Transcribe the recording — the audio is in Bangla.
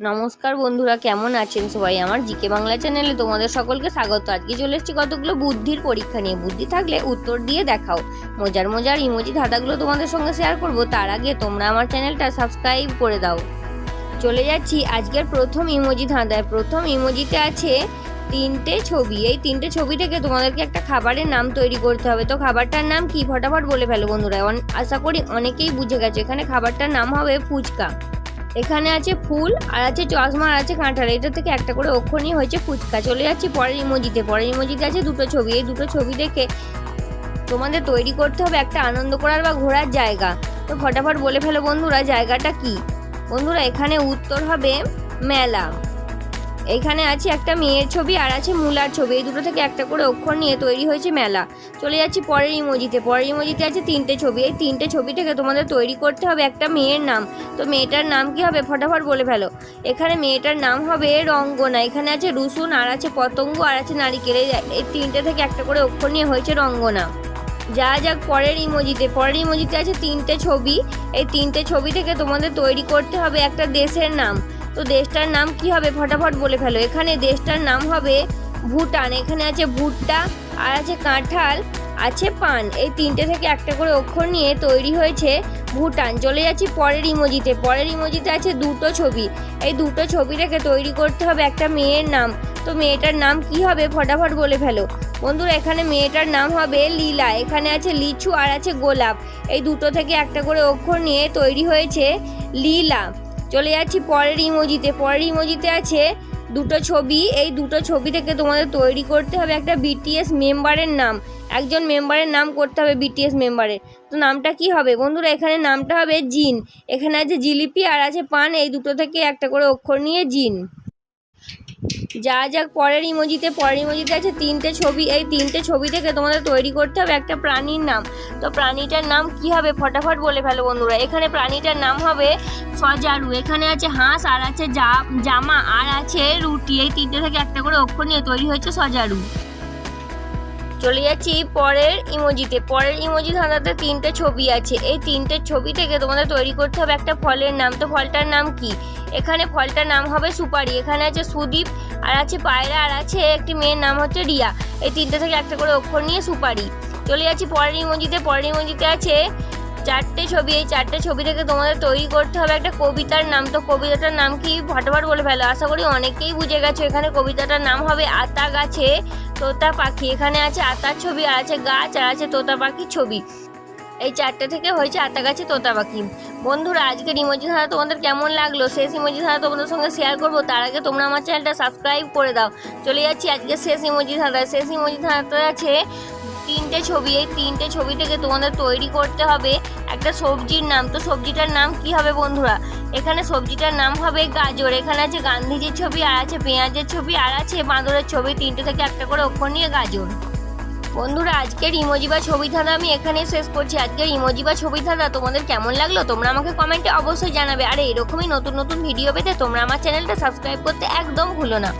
নমস্কার বন্ধুরা, কেমন আছেন সবাই? আমার জিকে বাংলা চ্যানেলে তোমাদের সকলকে স্বাগত। আজকে চলে এসেছি কতগুলো বুদ্ধির পরীক্ষা নিয়ে। বুদ্ধি থাকলে উত্তর দিয়ে দেখাও। মজার মজার ইমোজি ধাঁধাগুলো তোমাদের সঙ্গে শেয়ার করব। তার আগে তোমরা আমার চ্যানেলটা সাবস্ক্রাইব করে দাও। চলে যাচ্ছি আজকের প্রথম ইমোজি ধাঁধায়। প্রথম ইমোজিতে আছে তিনটে ছবি। এই তিনটে ছবি থেকে তোমাদেরকে একটা খাবারের নাম তৈরি করতে হবে। তো খাবারটার নাম কি? ফটাফট বলে ফেলো বন্ধুরা। আশা করি অনেকেই বুঝে গেছে। এখানে খাবারটার নাম হবে ফুচকা। এখানে আছে ফুল আর আছে চশমা আর আছে কাঁঠাল। এটা থেকে একটা করে অক্ষণই হয়েছে ফুচকা। চলে যাচ্ছি পরের ইমোজিতে। পরের ইমোজিতে আছে দুটো ছবি। এই দুটো ছবি দেখে তোমাদের তৈরি করতে হবে একটা আনন্দ করার বা ঘোরার জায়গা। তো ফটাফট বলে ফেলো বন্ধুরা, জায়গাটা কি? বন্ধুরা, এখানে উত্তর হবে মেলা। এখানে আছে একটা মেয়ের ছবি আর আছে মূলার ছবি। এই দুটো থেকে একটা করে অক্ষর নিয়ে তৈরি হয়েছে মেলা। চলে যাচ্ছি পরের ইমোজিতে। পরের ইমোজিতে আছে তিনটে ছবি। এই তিনটে ছবি থেকে তোমাদের তৈরি করতে হবে একটা মেয়ের নাম। তো মেয়েটার নাম কি হবে? ফটাফট বলে ফেলো। এখানে মেয়েটার নাম হবে রঙ্গনা। এখানে আছে রুসুন, আর আছে পতঙ্গ, আর আছে নারিকেল। এই তিনটে থেকে একটা করে অক্ষর নিয়ে হয়েছে রঙ্গনা। যা যাক পরের ইমোজিতে। পরের ইমোজিতে আছে তিনটে ছবি। এই তিনটে ছবি থেকে তোমাদের তৈরি করতে হবে একটা দেশের নাম। তো দেশটার নাম কি হবে? ফটাফট বলে ফেলো। এখানে দেশটার নাম হবে ভুটান। এখানে আছে ভুট্টা, আর আছে কাঁঠাল, আছে পান। এই তিনটে থেকে একটা করে অক্ষর নিয়ে তৈরি হয়েছে ভুটান। চলে যাচ্ছি পরের ইমোজিতে। পরের ইমোজিতে আছে দুটো ছবি। এই দুটো ছবি থেকে তৈরি করতে হবে একটা মেয়ের নাম। তো মেয়েটার নাম কি হবে? ফটাফট বলে ফেলো। বন্ধুরা, এখানে মেয়েটার নাম হবে লীলা। এখানে আছে লিচু, আর আছে গোলাপ। এই দুটো থেকে একটা করে অক্ষর নিয়ে তৈরি হয়েছে লীলা। চলে যাচ্ছি পরের ইমোজিতে পরের ইমোজিতে আছে দুটো ছবি। এই দুটো ছবি থেকে তোমাদের তৈরি করতে হবে একটা বিটিএস মেম্বারের নাম। একজন মেম্বারের নাম করতে হবে বিটিএস মেম্বারের তো নামটা কি হবে? বন্ধুরা, এখানে নামটা হবে জিন। এখানে আছে জিলিপি আর আছে পান। এই দুটো থেকে একটা করে অক্ষর নিয়ে জিন। যা যাক, পরের ইমোজিতে পরের ইমোজিতে আছে তিনটে ছবি। এই তিনটে ছবি থেকে তোমাদের তৈরি করতে হবে একটা প্রাণীর নাম। তো প্রাণীটার নাম কি হবে? ফটাফট বলে ফেলো বন্ধুরা। এখানে প্রাণীটার নাম হবে সজারু এখানে আছে হাঁস, আর আছে জামা আর আছে রুটি। এই তিনটে থেকে একটা করে অক্ষর নিয়ে তৈরি হয়েছে সজারু চলে যাচ্ছি পরের ইমোজিতে। পরের ইমোজি ধাঁধাতে তিনটে ছবি আছে। এই তিনটে ছবি থেকে তোমাদের তৈরি করতে হবে একটা ফলের নাম। তো ফলটার নাম কি? এখানে ফলটার নাম হবে সুপারি। এখানে আছে সুদীপ, আর আছে পায়রা, আর আছে একটি মেয়ের নাম হচ্ছে রিয়া। এই তিনটে থেকে একটা করে অক্ষর নিয়ে সুপারি। চলে যাচ্ছি পরের ইমোজিতে। পরের ইমোজিতে আছে চারটে ছবি, এই চারটে ছবি থেকে তোমাদের তৈরি করতে হবে একটা কবিতার নাম। তো কবিতাটার নাম কি? ফটাফট বলে ফেলো। আশা করি অনেকেই বুঝে গেছো এখানে কবিতাটার নাম হবে আতা গাছে তোতা পাখি। এখানে আছে আতার ছবি, আর আছে গাছ, আর আছে তোতা পাখির ছবি। এই চারটে থেকে হয়েছে আতা গাছে তোতা পাখি। বন্ধুরা, আজকের ইমোজি ধারা তোমাদের কেমন লাগল? শেষ ইমোজি ধারা তোমাদের সঙ্গে শেয়ার করব। তার আগে তোমরা আমার চ্যানেলটা সাবস্ক্রাইব করে দাও। চলে যাচ্ছি আজকে শেষ ইমোজি ধারা শেষ ইমোজি ধারাতে আছে তিনটে ছবি, এই তিনটে ছবি থেকে তোমাদের তৈরি করতে হবে একটা সবজির নাম। তো সবজিটার নাম কি হবে বন্ধুরা? এখানে সবজিটার নাম হবে গাজর। এখানে আছে গান্ধীজির ছবি, আর আছে পেঁয়াজের ছবি, আর আছে বাঁদরের ছবি। তিনটে থেকে একটা করে অক্ষর নিয়ে গাজর। বন্ধুরা, আজকের ইমোজি বা ছবি ধাঁধা আমি এখানেই শেষ করছি। আজকের ইমোজি বা ছবি ধাঁধা তোমাদের কেমন লাগল তোমরা আমাকে কমেন্টে অবশ্যই জানাবে। আর এরকমই নতুন নতুন ভিডিও পেতে তোমরা আমার চ্যানেলটা সাবস্ক্রাইব করতে একদম ভুলো না।